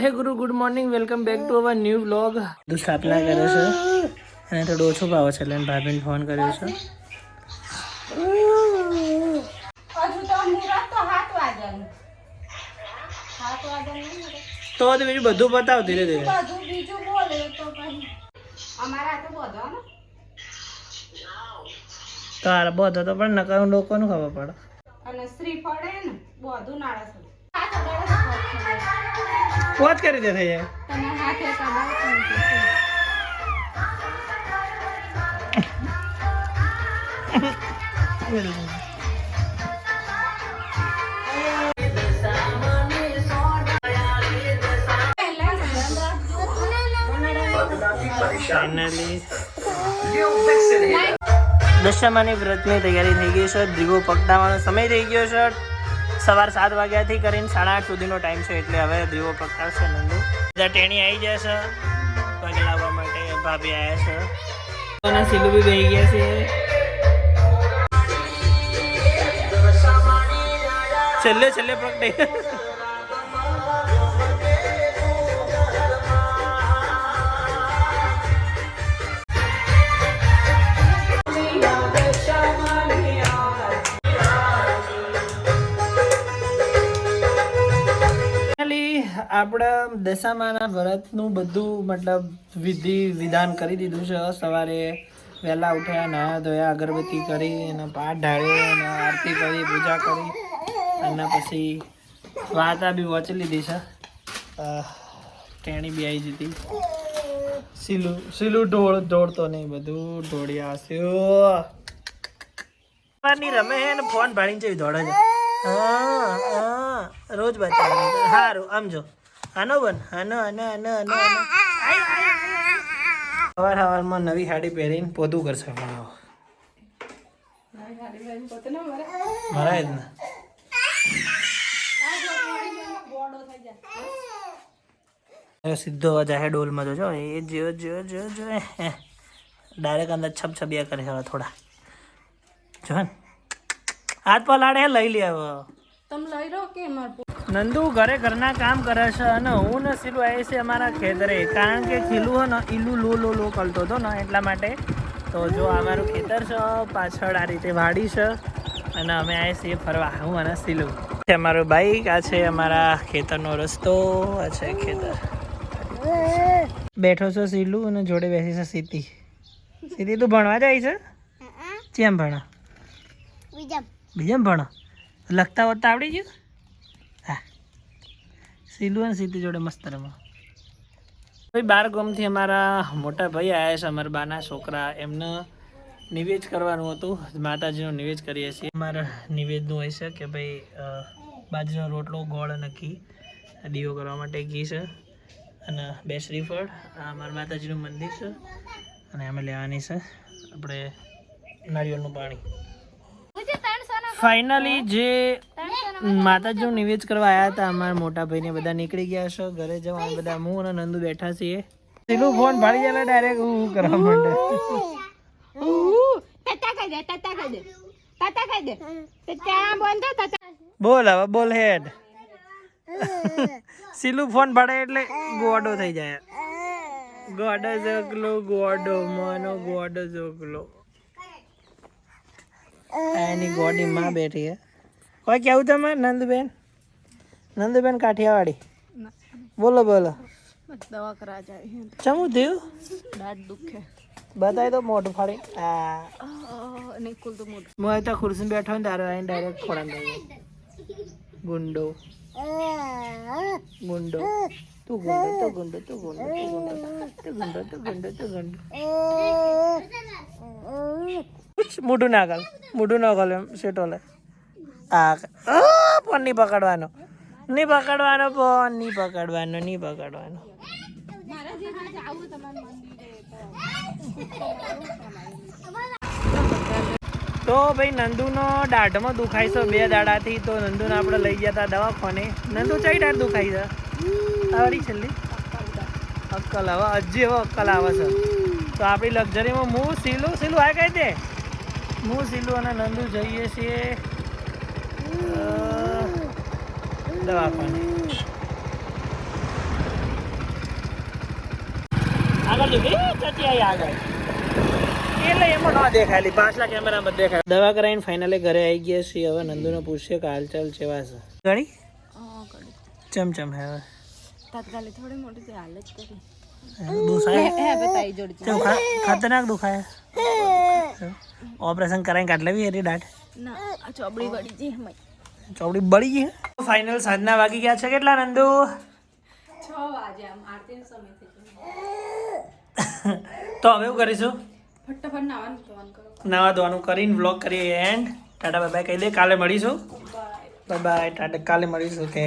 Hey guru good morning welcome back to our new vlog બધું સ્થાપના કરે છે. અને થોડો ઓછો ભાવ છે એટલે ભાભીને ફોન કર્યો છે. તો તો બીજું બધું બતાવ ધીરે ધીરે. બધું બીજું બોલે તો અમારા હાથે બધો તો આ બધો તો પણ નકારું લોકોનું ખબર પડે. અને શ્રીફળ ને બધું નાળસ પોચ કરી દે થઈ જાય દશામાની વ્રતની તૈયારી થઈ ગઈ છે. દીવો પકડાવવાનો સમય થઈ ગયો છે. સવાર સાત વાગ્યાથી કરીને સાડા આઠ સુધીનો ટાઈમ છે એટલે હવે દીવો પકડાવશે નંદુ. બધા ટેણી આવી જશે પગ લાવવા માટે ભાભી આવ્યા છે. અને બી બેહી ગયા છે. છેલ્લે છેલ્લે પકડે આપણે દશામાના વ્રતનું બધું મતલબ વિધિ વિધાન કરી દીધું છે. સવારે વહેલા ઉઠ્યા નાહ્યા ધોયા અગરબત્તી કરી અને પાઠ ઢાળ્યો અને આરતી કરી પૂજા કરી અને પછી વાર્તા બી વાંચી લીધી છે. ટેણી બી આવી જતી. સીલું સીલું ઢોળ ઢોળતો નહીં બધું ઢોળ્યા આવશે ની રમે હે ને ફોન ભાડીને જેવી દોડે છે. હા હા રોજ બતાવે. સારું આમ જો. આનો બન આનો આનો સવાર સવારમાં નવી સાડી પહેરીને પોતું કરશે મરાય જ ને. સીધો જાહે ડોલમાં જોજો એ જો જો જો જો ડાયરેક્ટ અંદર છપ છબિયા કરે હવે થોડા. જો ને. હાથ પલાડે લઈ લે હવે. તમે લઈ રહો કે માર નંદુ ઘરે ઘરના કામ કરે છે અને હું ને સીલું આવી છે અમારા ખેતરે. કારણ કે ખીલું હોય ને ઈલું લો લો લો કરતો હતો ને એટલા માટે. તો જો અમારું ખેતર છે પાછળ આ રીતે વાડી છે અને અમે આવી છીએ ફરવા. હું અને સીલું છે અમારું બાઈક આ છે અમારા ખેતરનો રસ્તો આ છે ખેતર. બેઠો છો સીલું અને જોડે બેસી છે સીતી. સીતી તું ભણવા જાય છે? કેમ ભણા? બીજામ ભણો? લખતા વખતા આવડી ગયું? હા સીલું અને સીધી જોડે મસ્ત રમો. ભાઈ બાર ગામથી અમારા મોટા ભાઈ આવ્યા છે અમારા બાના છોકરા. એમને નિવેદ કરવાનું હતું. માતાજીનું નિવેદ કરીએ છીએ. અમારા નિવેદનું હોય છે કે ભાઈ બાજરીનો રોટલો ગોળ અને ઘી. આ દીવો કરવા માટે ઘી છે અને બે શ્રીફળ આ અમારા માતાજીનું મંદિર છે અને અમે લેવાની છે આપણે નારિયેળનું પાણી. ફાઇનલી જે માતાજીનું નિવેદ કરવા આવ્યા હતા. અમારા મોટા ભાઈને બધા નીકળી ગયા છે. ઘરે જવા બધા. હું અને નંદુ બેઠા છીએ. પેલું ફોન ભાડી જાય ડાયરેક્ટ હું કરવા માંડે? બોલ હવે, બોલ હેડ. સીલું ફોન ભાડે એટલે ગોડો થઈ જાય. ગોડો જોગલો ગોડો મનો, ગોડો જોગલો એની ગોડી માં બેઠી હે. કોઈ કેવું તમે નંદબેન? નંદબેન કાઠિયાવાડી. બોલો બોલો. દવા કરા જાય ચમું થયું દાંત દુખે. બતાય તો મોઢું ફાડી. આ. મોઢું. તો ખુરશી બેઠો ને તારે આવીને ડાયરેક્ટ ખોડા દઈએ ગુંડો. ગુંડો. તું ગુંડો તો ગુંડો તું ગુંડો તું ગુંડો તું ગુંડો તું ગુંડો તું ગુંડો મોઢું ના ગાલ મોઢું ના ગાલ એમ સેટો લે આ ફોન નહીં પકડવાનો. નહીં પકડવાનો ફોન નહીં પકડવાનો નહીં પકડવાનો. તો ભાઈ નંદુનો દાઢમાં દુખાય છે બે દાડાથી. તો નંદુને આપણે લઈ ગયા હતા દવાખાને. નંદુ ચઈ દાઢ દુખાય છે? આવડી છેલ્લી? અક્કલ હવે, હજી હવે અક્કલ આવે છે. તો આપણી લક્ઝરીમાં હું સીલું સીલું, આ કહી દે? હું સીલું અને નંદુ જઈએ છીએ. દવાખાને. આગળ જો આગળ એટલે એમાં ના દેખાયેલી. પાછલા કેમેરામાં દેખાય. દવા કરાવીને ફાઇનલી ઘરે આવી ગયા છીએ. હવે નંદુને પૂછીએ કે હાલચાલ છે. ગણી ચમ ચમ હે હવે. તાત્કાલિક થોડી મોટી હાલ જ કરી. ખતરનાક દુખાય? ઓપરેશન કરાવીને કાઢ લેવી એરી દાટ ના ચોબડી વળી જઈ બળી ગઈ ફાઇનલ સાંજના વાગી ગયા છે કેટલા નંદુ? છ વાગે આમ આરતી સમય થઈ તો હવે એવું કરીશું? ફટાફટ નાવાનું ધોવાનું કરો. નાવા ધોવાનું કરીને વ્લોગ કરીએ એન્ડ ટાટા બાય બાય કહી દે કાલે મળીશું. બાય બાય ટાટા કાલે મળીશું કે.